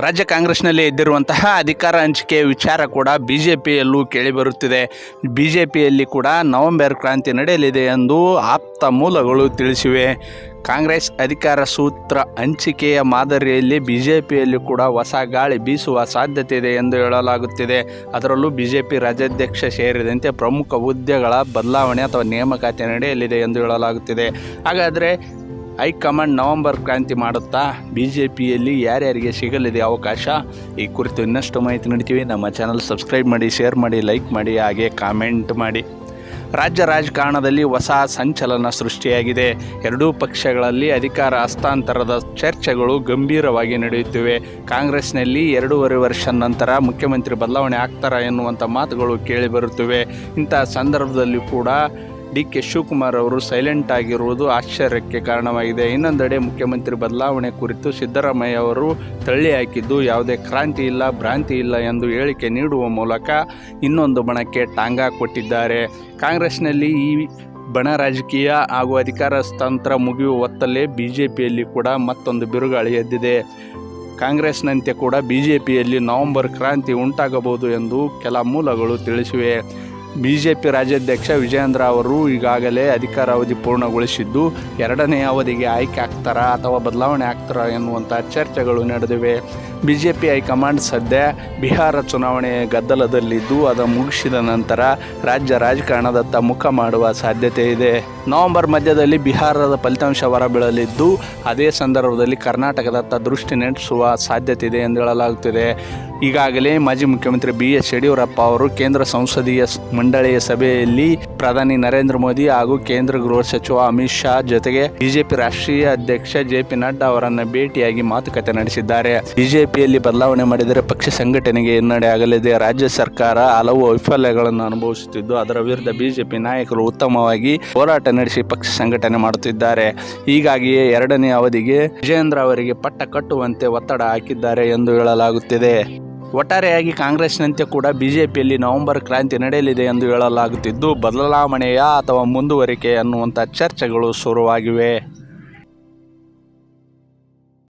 ರಾಜ್ಯ ಕಾಂಗ್ರೆಸ್ನಲ್ಲಿ ಇದ್ದಿರುವಂತಹ ಅಧಿಕಾರ ಹಂಚಿಕೆ ವಿಚಾರ ಕೂಡ ಬಿ ಜೆ ಪಿಯಲ್ಲೂ ಕೇಳಿಬರುತ್ತಿದೆ. ಬಿ ಜೆ ಪಿಯಲ್ಲಿ ಕೂಡ ನವೆಂಬರ್ ಕ್ರಾಂತಿ ನಡೆಯಲಿದೆ ಎಂದು ಆಪ್ತ ಮೂಲಗಳು ತಿಳಿಸಿವೆ. ಕಾಂಗ್ರೆಸ್ ಅಧಿಕಾರ ಸೂತ್ರ ಹಂಚಿಕೆಯ ಮಾದರಿಯಲ್ಲಿ ಬಿ ಜೆ ಪಿಯಲ್ಲಿ ಕೂಡ ಹೊಸ ಗಾಳಿ ಬೀಸುವ ಸಾಧ್ಯತೆ ಇದೆ ಎಂದು ಹೇಳಲಾಗುತ್ತಿದೆ. ಅದರಲ್ಲೂ ಬಿ ಜೆ ಪಿ ರಾಜ್ಯಾಧ್ಯಕ್ಷ ಸೇರಿದಂತೆ ಪ್ರಮುಖ ಹುದ್ದೆಗಳ ಬದಲಾವಣೆ ಅಥವಾ ನೇಮಕಾತಿ ನಡೆಯಲಿದೆ ಎಂದು ಹೇಳಲಾಗುತ್ತಿದೆ. ಹಾಗಾದರೆ ಹೈಕಮಾಂಡ್ ನವೆಂಬರ್ ಕ್ರಾಂತಿ ಮಾಡುತ್ತಾ ಬಿ ಜೆ ಪಿಯಲ್ಲಿ ಯಾರ್ಯಾರಿಗೆ ಸಿಗಲಿದೆ ಅವಕಾಶ, ಈ ಕುರಿತು ಇನ್ನಷ್ಟು ಮಾಹಿತಿ ನೀಡ್ತೀವಿ. ನಮ್ಮ ಚಾನಲ್ ಸಬ್ಸ್ಕ್ರೈಬ್ ಮಾಡಿ ಶೇರ್ ಮಾಡಿ ಲೈಕ್ ಮಾಡಿ, ಹಾಗೆ ಕಾಮೆಂಟ್ ಮಾಡಿ. ರಾಜ್ಯ ರಾಜಕಾರಣದಲ್ಲಿ ಹೊಸ ಸಂಚಲನ ಸೃಷ್ಟಿಯಾಗಿದೆ. ಎರಡೂ ಪಕ್ಷಗಳಲ್ಲಿ ಅಧಿಕಾರ ಹಸ್ತಾಂತರದ ಚರ್ಚೆಗಳು ಗಂಭೀರವಾಗಿ ನಡೆಯುತ್ತಿವೆ. ಕಾಂಗ್ರೆಸ್ನಲ್ಲಿ ಎರಡೂವರೆ ವರ್ಷ ನಂತರ ಮುಖ್ಯಮಂತ್ರಿ ಬದಲಾವಣೆ ಆಗ್ತಾರಾ ಎನ್ನುವಂಥ ಮಾತುಗಳು ಕೇಳಿಬರುತ್ತಿವೆ ಇಂಥ ಸಂದರ್ಭದಲ್ಲಿ ಕೂಡ ಡಿ ಕೆ ಶಿವಕುಮಾರ್ ಅವರು ಸೈಲೆಂಟ್ ಆಗಿರುವುದು ಆಶ್ಚರ್ಯಕ್ಕೆ ಕಾರಣವಾಗಿದೆ. ಇನ್ನೊಂದೆಡೆ ಮುಖ್ಯಮಂತ್ರಿ ಬದಲಾವಣೆ ಕುರಿತು ಸಿದ್ದರಾಮಯ್ಯ ಅವರು ತಳ್ಳಿ ಹಾಕಿದ್ದು, ಯಾವುದೇ ಕ್ರಾಂತಿ ಇಲ್ಲ, ಭ್ರಾಂತಿ ಇಲ್ಲ ಎಂದು ಹೇಳಿಕೆ ನೀಡುವ ಮೂಲಕ ಇನ್ನೊಂದು ಬಣಕ್ಕೆ ಟಾಂಗ ಕೊಟ್ಟಿದ್ದಾರೆ. ಕಾಂಗ್ರೆಸ್ನಲ್ಲಿ ಈ ಬಣ ರಾಜಕೀಯ ಹಾಗೂ ಅಧಿಕಾರ ತಂತ್ರ ಮುಗಿಯುವ ಹೊತ್ತಲ್ಲೇ ಬಿ ಜೆ ಪಿಯಲ್ಲಿ ಕೂಡ ಮತ್ತೊಂದು ಬಿರುಗಾಳಿ ಎದ್ದಿದೆ. ಕಾಂಗ್ರೆಸ್ನಂತೆ ಕೂಡ ಬಿ ಜೆ ಪಿಯಲ್ಲಿ ನವೆಂಬರ್ ಕ್ರಾಂತಿ ಉಂಟಾಗಬಹುದು ಎಂದು ಕೆಲ ಮೂಲಗಳು ತಿಳಿಸಿವೆ. ಬಿ ಜೆ ಪಿ ರಾಜ್ಯಾಧ್ಯಕ್ಷ ವಿಜಯೇಂದ್ರ ಅವರು ಈಗಾಗಲೇ ಅಧಿಕಾರಾವಧಿ ಪೂರ್ಣಗೊಳಿಸಿದ್ದು, ಎರಡನೇ ಅವಧಿಗೆ ಆಯ್ಕೆ ಆಗ್ತಾರಾ ಅಥವಾ ಬದಲಾವಣೆ ಆಗ್ತಾರಾ ಎನ್ನುವಂಥ ಚರ್ಚೆಗಳು ನಡೆದಿವೆ. ಬಿ ಜೆ ಪಿ ಹೈಕಮಾಂಡ್ ಸದ್ಯ ಬಿಹಾರ ಚುನಾವಣೆ ಗದ್ದಲದಲ್ಲಿದ್ದು, ಅದು ಮುಗಿಸಿದ ನಂತರ ರಾಜ್ಯ ರಾಜಕಾರಣದತ್ತ ಮುಖ ಮಾಡುವ ಸಾಧ್ಯತೆ ಇದೆ. ನವೆಂಬರ್ ಮಧ್ಯದಲ್ಲಿ ಬಿಹಾರದ ಫಲಿತಾಂಶ ಹೊರಬೀಳಲಿದ್ದು, ಅದೇ ಸಂದರ್ಭದಲ್ಲಿ ಕರ್ನಾಟಕದತ್ತ ದೃಷ್ಟಿ ನಡೆಸುವ ಸಾಧ್ಯತೆ ಇದೆ ಎಂದು ಹೇಳಲಾಗುತ್ತಿದೆ. ಈಗಾಗಲೇ ಮಾಜಿ ಮುಖ್ಯಮಂತ್ರಿ ಬಿ ಎಸ್ ಯಡಿಯೂರಪ್ಪ ಅವರು ಕೇಂದ್ರ ಸಂಸದೀಯ ಮಂಡಳಿಯ ಸಭೆಯಲ್ಲಿ ಪ್ರಧಾನಿ ನರೇಂದ್ರ ಮೋದಿ ಹಾಗೂ ಕೇಂದ್ರ ಗೃಹ ಸಚಿವ ಅಮಿತ್ ಶಾ ಜೊತೆಗೆ ಬಿಜೆಪಿ ರಾಷ್ಟ್ರೀಯ ಅಧ್ಯಕ್ಷ ಜೆ ಪಿ ನಡ್ಡಾ ಅವರನ್ನು ಭೇಟಿಯಾಗಿ ಮಾತುಕತೆ ನಡೆಸಿದ್ದಾರೆ. ಬಿಜೆಪಿಯಲ್ಲಿ ಬದಲಾವಣೆ ಮಾಡಿದರೆ ಪಕ್ಷ ಸಂಘಟನೆಗೆ ಹಿನ್ನಡೆ ಆಗಲಿದೆ. ರಾಜ್ಯ ಸರ್ಕಾರ ಹಲವು ವೈಫಲ್ಯಗಳನ್ನು ಅನುಭವಿಸುತ್ತಿದ್ದು, ಅದರ ವಿರುದ್ಧ ಬಿಜೆಪಿ ನಾಯಕರು ಉತ್ತಮವಾಗಿ ಹೋರಾಟ ನಡೆಸಿ ಪಕ್ಷ ಸಂಘಟನೆ ಮಾಡುತ್ತಿದ್ದಾರೆ. ಹೀಗಾಗಿಯೇ ಎರಡನೇ ಅವಧಿಗೆ ವಿಜಯೇಂದ್ರ ಅವರಿಗೆ ಪಟ್ಟ ಕಟ್ಟುವಂತೆ ಒತ್ತಡ ಹಾಕಿದ್ದಾರೆ ಎಂದು ಹೇಳಲಾಗುತ್ತಿದೆ. ಒಟ್ಟಾರೆಯಾಗಿ ಕಾಂಗ್ರೆಸ್ನಂತೆ ಕೂಡ ಬಿಜೆಪಿಯಲ್ಲಿ ನವೆಂಬರ್ ಕ್ರಾಂತಿ ನಡೆಯಲಿದೆ ಎಂದು ಹೇಳಲಾಗುತ್ತಿದ್ದು, ಬದಲಾವಣೆಯ ಅಥವಾ ಮುಂದುವರಿಕೆ ಅನ್ನುವಂಥ ಚರ್ಚೆಗಳು ಶುರುವಾಗಿವೆ.